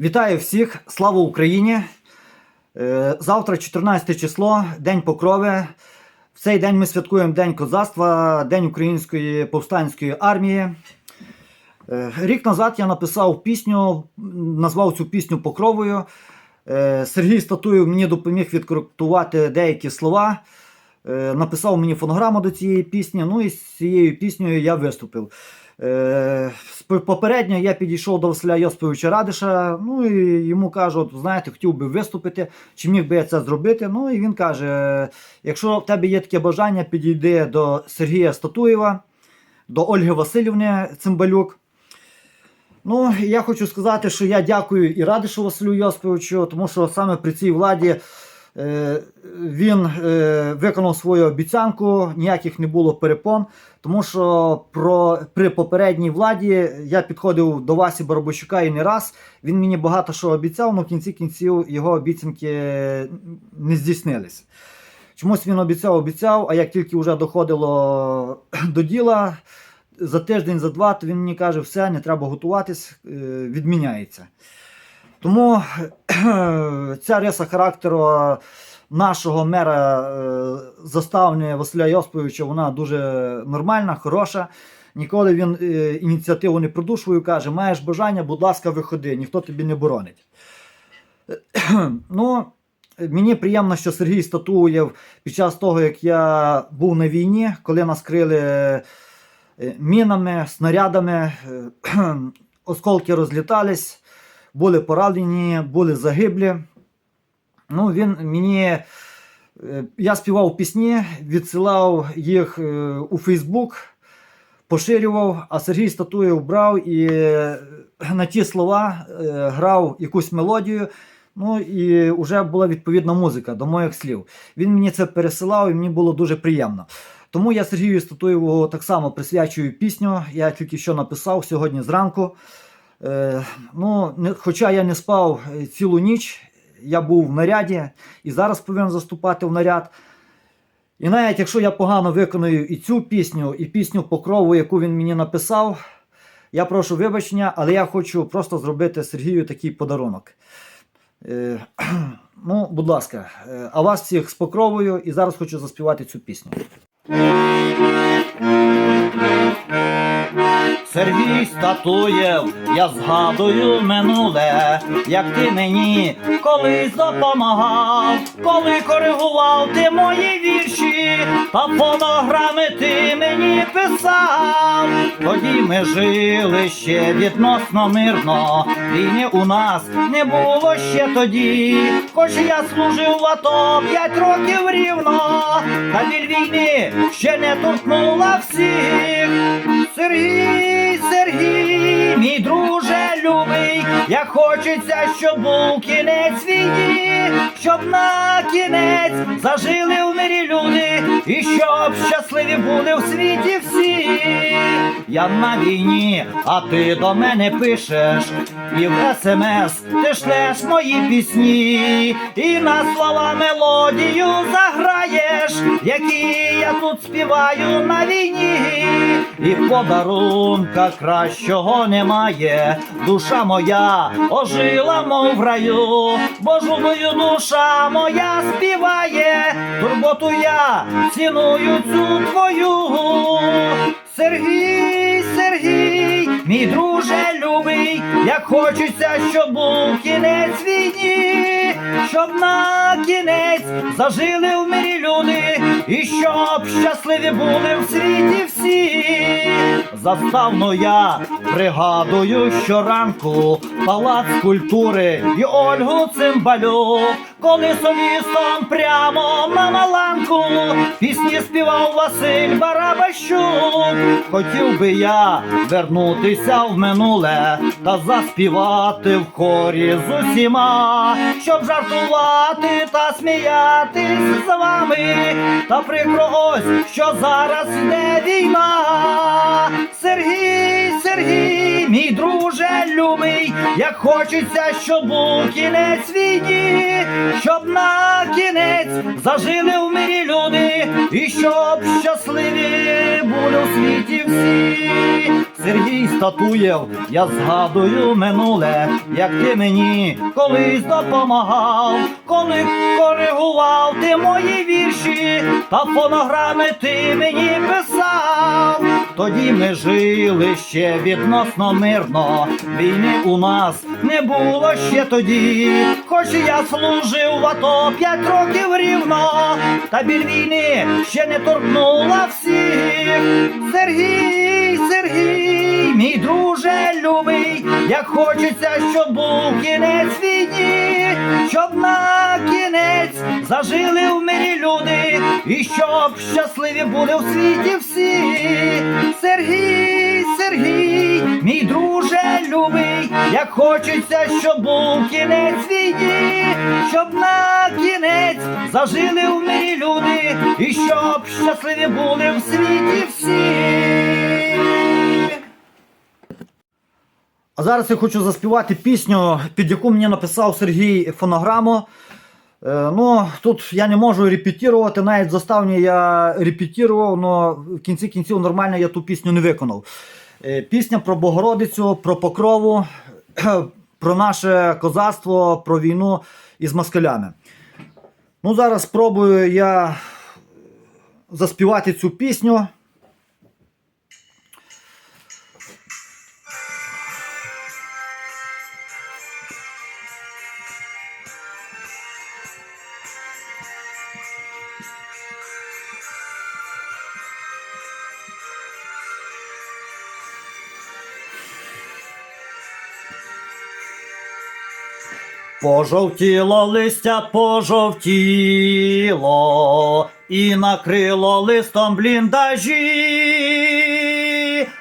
Вітаю всіх! Слава Україні! Е, Завтра 14 число, День Покрови. В цей день ми святкуємо День козацтва, День Української повстанської армії. Е, Рік назад я написав пісню, назвав цю пісню Покровою. Е, Сергій Статуєв мені допоміг відкоректувати деякі слова. Написав мені фонограму до цієї пісні. Ну і з цією піснею я виступив. Е, Попередньо я підійшов до Василя Йосиповича Радиша, ну і йому кажу, от, знаєте, хотів би виступити, чи міг би я це зробити. Ну і він каже: якщо в тебе є таке бажання, підійди до Сергія Статуєва, до Ольги Васильівни Цимбалюк. Ну, я хочу сказати, що я дякую і Радишу Василю Йосиповичу, тому що саме при цій владі він е, виконав свою обіцянку, ніяких не було перепон. Тому що про, при попередній владі я підходив до Васі Барабощука і не раз. Він мені багато що обіцяв, але в кінці кінців його обіцянки не здійснились. Чомусь він обіцяв, обіцяв, а як тільки вже доходило до діла, за тиждень, за два, то він мені каже, все, не треба готуватись, е, відміняється. Тому ця риса характеру нашого мера е, заставни Василя Йосиповича, вона дуже нормальна, хороша. Ніколи він е, ініціативу не продушує, каже, маєш бажання, будь ласка, виходи, ніхто тобі не боронить. ну, Мені приємно, що Сергій Статуєв під час того, як я був на війні, коли нас крили е, мінами, снарядами, е, осколки розлітались, були поранені, були загиблі. Ну, він мені. е, Я співав пісні, відсилав їх е, у Фейсбук, поширював, а Сергій Статуєв брав і е, на ті слова грав якусь мелодію. Ну і вже була відповідна музика до моїх слів. Він мені це пересилав і мені було дуже приємно. Тому я Сергію Статуєву так само присвячую пісню. Я тільки що написав сьогодні зранку. Е, ну, хоча я не спав е, цілу ніч, я був в наряді і зараз повинен заступати в наряд. І навіть якщо я погано виконую і цю пісню, і пісню Покрову, яку він мені написав, я прошу вибачення, але я хочу просто зробити Сергію такий подарунок. Е, ну, будь ласка, а вас всіх з покровою, і зараз хочу заспівати цю пісню. Сергій Статуєв, я згадую минуле, як ти мені колись допомагав, коли коригував ти мої вірші, та фонограми ти мені писав. Тоді ми жили ще відносно мирно, війни у нас не було ще тоді, хоч я служив в АТО п'ять років рівно, та біль війни ще не торкнула всіх. Сергій, Сергій, мій друже любий, як хочеться, щоб був кінець війні, щоб на кінець зажили в мирі люди, і щоб щасливі були в світі всі. Я на війні, а ти до мене пишеш, і в смс ти шлеш мої пісні, і на слова мелодію заграєш, які я тут співаю на війні, і в подарунка кращого немає. Душа моя ожила, мов в раю, бо жубою душа моя співає, турботу я ціную цю твою. Сергій, Сергій, мій друже любий, як хочеться, щоб був кінець війні, щоб на кінець зажили в мирі люди, і щоб щасливі були в світі всі. Заставно я пригадую щоранку палац культури і Ольгу Цимбалю, коли солістом прямо на маланку пісні співав Василь Барабащук. Хотів би я вернутися в минуле та заспівати в хорі з усіма, щоб жартувати та сміятись з вами. Та прикро ось, що зараз йде війна. Сергій, Сергій, мій друже любий, як хочеться, щоб був кінець війні, щоб на кінець зажили в мирі люди, і щоб щасливі були у світі всі. Сергій Статуєв, я згадую минуле, як ти мені колись допомагав, коли коригував ти мої вірші, та фонограми ти мені писав. Тоді ми жили ще відносно мирно. Війни у нас не було ще тоді. Хоч я служив в АТО п'ять років рівно, та біль війни ще не торкнула всіх. Сергій, Сергій, мій друже любий, як хочеться, щоб був кінець війні, щоб на кінець зажили в мирі люди, і щоб щасливі були у світі всі. Сергій, Сергій, мій друже любий, як хочеться, щоб був кінець війні, щоб на кінець зажили в мирі люди, і щоб щасливі були в світі всі. А зараз я хочу заспівати пісню, під яку мені написав Сергій фонограму. Е, ну, тут я не можу репетирувати, навіть заставні я репетирував, але в кінці кінців нормально я ту пісню не виконав. Е, Пісня про Богородицю, про покрову, про наше козацтво, про війну із москалями. Ну, зараз спробую я заспівати цю пісню. Пожовтіло листя, пожовтіло, і накрило листом бліндажі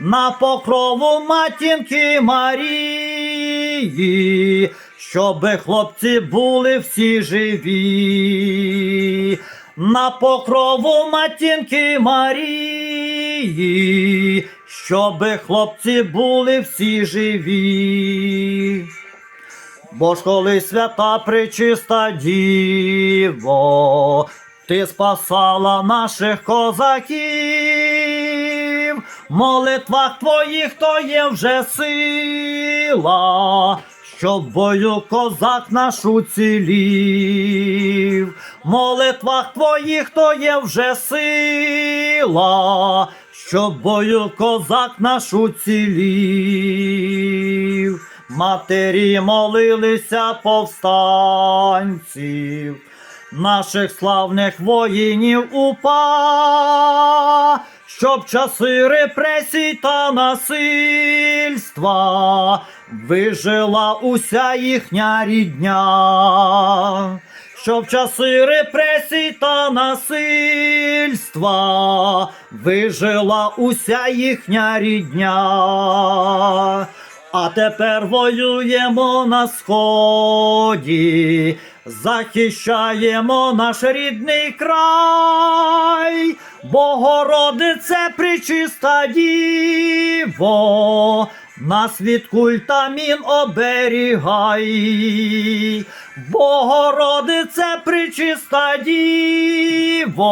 на покрову матінки Марії, щоби хлопці були всі живі. На покрову матінки Марії, щоби хлопці були всі живі. Бо ж коли свята причиста діво, ти спасала наших козаків, в молитвах твоїх то є вже сила, щоб бою козак наш уцілів. В молитвах твоїх то є вже сила, щоб бою козак наш уцілів. Матері молилися повстанців, наших славних воїнів упа, щоб часи репресій та насильства вижила уся їхня рідня. Щоб часи репресій та насильства вижила уся їхня рідня. А тепер воюємо на сході, захищаємо наш рідний край, Богородице причиста діво, нас від культа мін оберігай, Богородице причиста діво,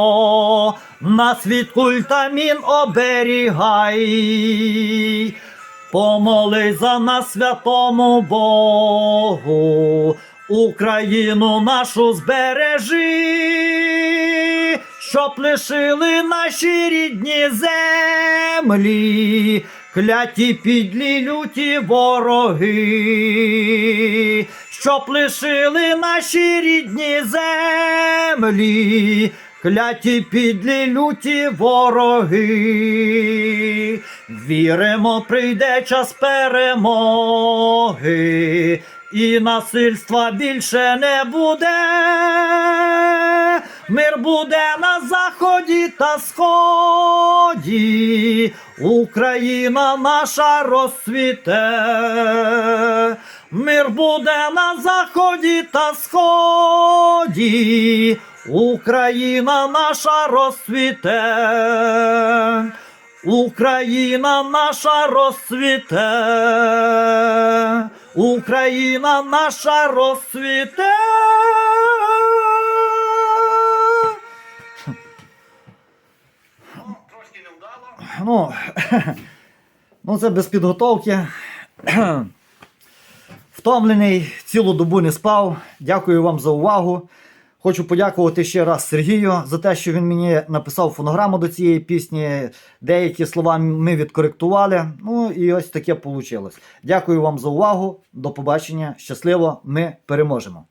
нас від культа мін оберігай. Помолись за нас святому Богу, Україну нашу збережи, щоб лишили наші рідні землі, кляті підлі люті вороги, щоб лишили наші рідні землі. Кляті підлі люті вороги, віримо, прийде час перемоги, і насильства більше не буде. Мир буде на заході та сході, Україна наша розцвіте. Мир буде на заході та сході, Україна наша розцвіте. Україна наша розцвіте. Україна наша розцвіте. Трошки невдало. Ну, Ну, це без підготовки. Втомлений, цілу добу не спав. Дякую вам за увагу. Хочу подякувати ще раз Сергію за те, що він мені написав фонограму до цієї пісні. Деякі слова ми відкоректували. Ну і ось таке вийшло. Дякую вам за увагу. До побачення. Щасливо! Ми переможемо!